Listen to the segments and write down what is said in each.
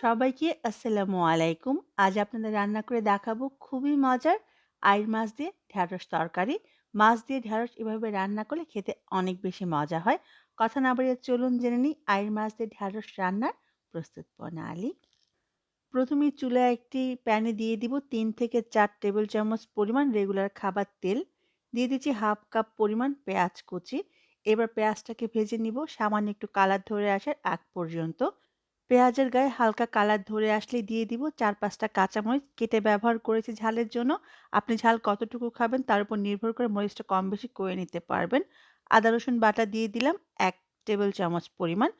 সবাইকে আসসালামু আলাইকুম। আজ আপনাদের রান্না করে দেখাবো খুবই মজার আইড় মাছ দিয়ে ঢ্যাঁড়স তরকারি। মাছ দিয়ে ঢ্যাঁড়স এভাবে রান্না করলে খেতে অনেক বেশি মজা হয়। কথা না বাড়িয়ে চলুন জেনে নিই আইড় মাছ দিয়ে ঢ্যাঁড়স রান্নার প্রস্তুত প্রণালী। প্রথমে চুলায় একটি প্যানে দিয়ে দিব তিন থেকে চার টেবিল চামচ পরিমাণ রেগুলার খাবার তেল। দিয়ে দিচ্ছি হাফ কাপ পরিমাণ পেঁয়াজ কুচি। এবার পেঁয়াজটাকে ভেজে নিব সামান্য একটু কালার ধরে আসার আগ পর্যন্ত। পেঁয়াজের গায়ে হালকা কালার ধরে আসলে দিয়ে দিব। চার পাঁচটা কাঁচামরিচ কেটে ব্যবহার করেছি ঝালের জন্য। আপনি ঝাল কতটুকু খাবেন তার উপর নির্ভর করে মরিচটা কম বেশি করে নিতে পারবেন। আদা, রসুন বাটা দিয়ে দিলাম এক টেবিল চামচ পরিমাণ।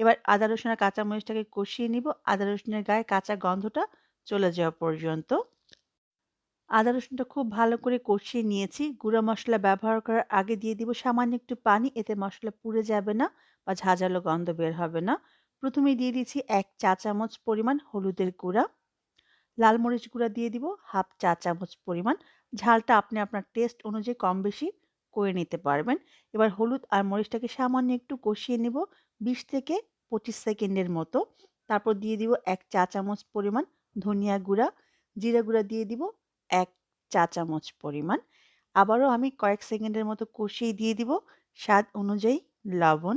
এবার আদা, রসুন আর কাঁচামরিচটাকে কষিয়ে নিব। আদা, রসুনের গায়ে কাঁচা গন্ধটা চলে যাওয়া পর্যন্ত। আদা, রসুনটা খুব ভালো করে কষিয়ে নিয়েছি। গুঁড়া মশলা ব্যবহার করার আগে দিয়ে দিব সামান্য একটু পানি। এতে মশলা পুড়ে যাবে না বা ঝাঁঝালো গন্ধ বের হবে না। প্রথমে দিয়ে দিচ্ছি এক চা চামচ পরিমাণ হলুদের গুঁড়া। লাল মরিচ গুঁড়া দিয়ে দিব হাফ চা চামচ পরিমাণ। ঝালটা আপনি আপনার টেস্ট অনুযায়ী কম বেশি করে নিতে পারবেন। এবার হলুদ আর মরিচটাকে সামান্য একটু কষিয়ে নেব বিশ থেকে পঁচিশ সেকেন্ডের মতো। তারপর দিয়ে দিব এক চা চামচ পরিমাণ ধনিয়া গুঁড়া। জিরা গুঁড়া দিয়ে দিব এক চা চামচ পরিমাণ। আবারও আমি কয়েক সেকেন্ডের মতো কষিয়ে দিয়ে দিব স্বাদ অনুযায়ী লবণ।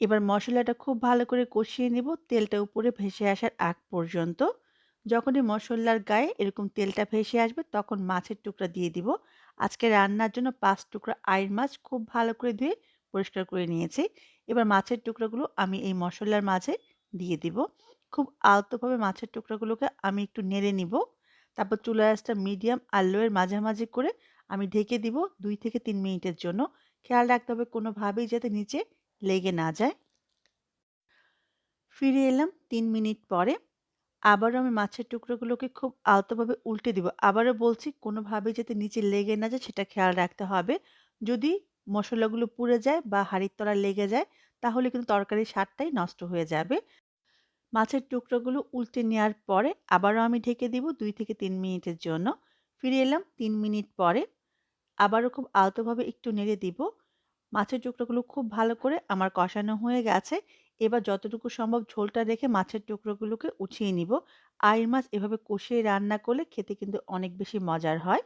এবার মশলাটা খুব ভালো করে কষিয়ে নেব। তেলটা উপরে ভেসে আসার আগ পর্যন্ত। যখনই মশলার গায়ে এরকম তেলটা ভেসে আসবে তখন মাছের টুকরা দিয়ে দিব। আজকে রান্নার জন্য পাঁচ টুকরা আইর মাছ খুব ভালো করে ধুয়ে পরিষ্কার করে নিয়েছি। এবার মাছের টুকরাগুলো আমি এই মশলার মাঝে দিয়ে দিব। খুব আলতোভাবে মাছের টুকরাগুলোকে আমি একটু নেড়ে নিব। তারপর চুলা আঁচটা মিডিয়াম আর লোয়ের মাঝামাঝি করে আমি ঢেকে দিব দুই থেকে তিন মিনিটের জন্য। খেয়াল রাখতে হবে কোনোভাবেই যাতে নিচে লেগে না যায়। ফিরে এলাম তিন মিনিট পরে। আবারও আমি মাছের টুকরোগুলোকে খুব আলতোভাবে উল্টে দিব। আবারও বলছি, কোনোভাবেই যাতে নিচে লেগে না যায়, সেটা খেয়াল রাখতে হবে। যদি মশলাগুলো পুড়ে যায় বা হাড়ির তলা লেগে যায়, তাহলে কিন্তু তরকারির স্বাদটাই নষ্ট হয়ে যাবে। মাছের টুকরোগুলো উল্টে নেওয়ার পরে আবারও আমি ঢেকে দিব দুই থেকে তিন মিনিটের জন্য। ফিরে এলাম তিন মিনিট পরে। আবারও খুব আলতোভাবে একটু নেড়ে দিব। মাছের টুকরোগুলো খুব ভালো করে আমার কষানো হয়ে গেছে। এবার যতটুকু সম্ভব ঝোলটা রেখে মাছের টুকরোগুলোকে উঠিয়ে নিব। আইর মাছ এভাবে কষিয়ে রান্না করলে খেতে কিন্তু অনেক বেশি মজার হয়।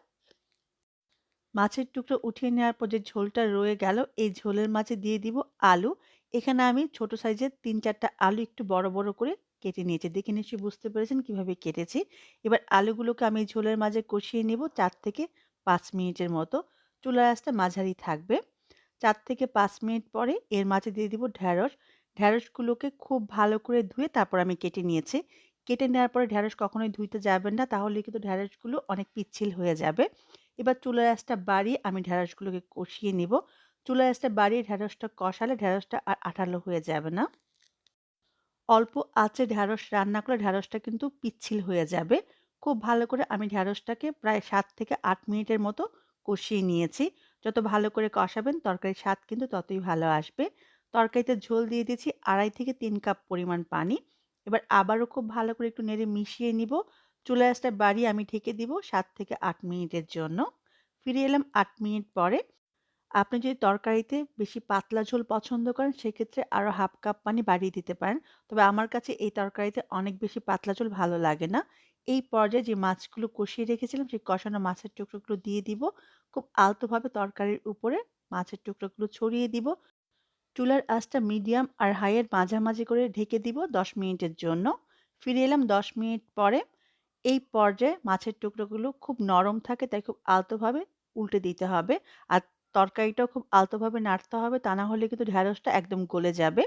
মাছের টুকরো উঠিয়ে নেওয়ার পর যে ঝোলটা রয়ে গেল, এই ঝোলের মাঝে দিয়ে দিব আলু। এখানে আমি ছোট সাইজের তিন চারটা আলু একটু বড় বড় করে কেটে নিয়েছি। দেখে নিশ্চয়ই বুঝতে পেরেছেন কীভাবে কেটেছি। এবার আলুগুলোকে আমি ঝোলের মাঝে কষিয়ে নিব চার থেকে পাঁচ মিনিটের মতো। চুলার আঁচটা মাঝারি থাকবে। চার থেকে পাঁচ মিনিট পরে এর মাঝে দিয়ে দিব ঢ্যাঁড়স ঢ্যাঁড়সগুলোকে খুব ভালো করে ধুয়ে তারপর আমি কেটে নিয়েছি। কেটে নেওয়ার পরে ঢ্যাঁড়স কখনোই ধুইতে যাবেন না, তাহলে কিন্তু ঢ্যাঁড়সগুলো অনেক পিচ্ছিল হয়ে যাবে। এবার চুলা আঁচটা বাড়িয়ে আমি ঢ্যাঁড়সগুলোকে কষিয়ে নিব। চুলা আঁচটা বাড়িয়ে ঢ্যাঁড়সটা কষালে ঢ্যাঁড়সটা আর আঠালো হয়ে যাবে না। অল্প আঁচে ঢ্যাঁড়স রান্না করলে ঢ্যাঁড়সটা কিন্তু পিচ্ছিল হয়ে যাবে। খুব ভালো করে আমি ঢ্যাঁড়সটাকে প্রায় সাত থেকে আট মিনিটের মতো কষিয়ে নিয়েছি। যত ভালো করে কষাবেন তরকারির স্বাদ কিন্তু ততই ভালো আসবে। তরকারিতে ঝোল দিয়ে দিয়েছি আড়াই থেকে তিন কাপ পরিমাণ পানি। এবার আবারও খুব ভালো করে একটু নেড়ে মিশিয়ে নিব। চুলা আঁচটা বাড়িয়ে আমি ঢেকে দিব সাত থেকে আট মিনিটের জন্য। ফিরে এলাম আট মিনিট পরে। আপনি যদি তরকারিতে বেশি পাতলা ঝোল পছন্দ করেন সেক্ষেত্রে আরও হাফ কাপ পানি বাড়িয়ে দিতে পারেন। তবে আমার কাছে এই তরকারিতে অনেক বেশি পাতলা ঝোল ভালো লাগে না। এই পর্যায়ে যে মাছগুলো কষিয়ে রেখেছিলাম, সেই কষানো মাছের টুকরোগুলো দিয়ে দিব। খুব আলতোভাবে তরকারির উপরে মাছের টুকরোগুলো ছড়িয়ে দিব। চুলার আঁচটা মিডিয়াম আর হাইয়ের মাঝামাঝি করে ঢেকে দিব দশ মিনিটের জন্য। ফিরে এলাম দশ মিনিট পরে। এই পর্যায়ে মাছের টুকরোগুলো খুব নরম থাকে, তাই খুব আলতোভাবে উল্টে দিতে হবে। আর তরকারিটাও খুব আলতোভাবে নাড়তে হবে, তা না হলে কিন্তু ঢ্যাঁড়সটা একদম গলে যাবে।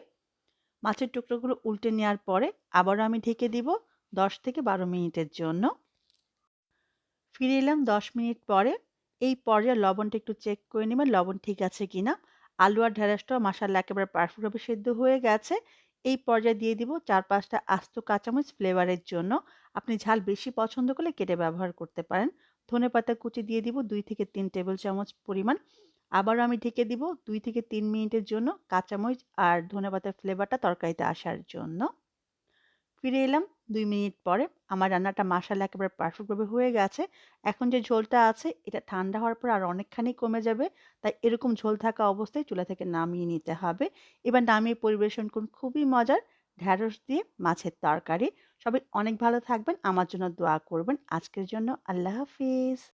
মাছের টুকরোগুলো উল্টে নেওয়ার পরে আবারও আমি ঢেকে দিব। দশ থেকে বারো মিনিটের জন্য। ফিরে এলাম দশ মিনিট পরে। এই পর্যায়ে লবণটা একটু চেক করে নেবেন, লবণ ঠিক আছে কিনা। আলু আর ঢেঁড়সটাও মাসাল্লা একেবারে পারফেক্টভাবে সেদ্ধ হয়ে গেছে। এই পর্যায়ে দিয়ে দিব চার পাঁচটা আস্ত কাঁচামরিচ ফ্লেভারের জন্য। আপনি ঝাল বেশি পছন্দ করলে কেটে ব্যবহার করতে পারেন। ধনে পাতা কুচি দিয়ে দিব দুই থেকে তিন টেবিল চামচ পরিমাণ। আবারও আমি ঢেকে দিব দুই থেকে তিন মিনিটের জন্য কাঁচামরিচ আর ধনে পাতার ফ্লেভারটা তরকারিতে আসার জন্য। ফিরে এলাম দুই মিনিট পরে আমার রান্নাটা মাসালা একেবারে পারফেক্টভাবে হয়ে গেছে এখন যে ঝোলটা আছে, এটা ঠান্ডা হওয়ার পর আর অনেকখানি কমে যাবে তাই এরকম ঝোল থাকা অবস্থায় চুলা থেকে নামিয়ে নিতে হবে এবার নামিয়ে পরিবেশন করুন খুবই মজার ঢ্যাঁড়স দিয়ে মাছের তরকারি। সবাই অনেক ভালো থাকবেন। আমার জন্য দোয়া করবেন। আজকের জন্য আল্লাহ হাফিজ।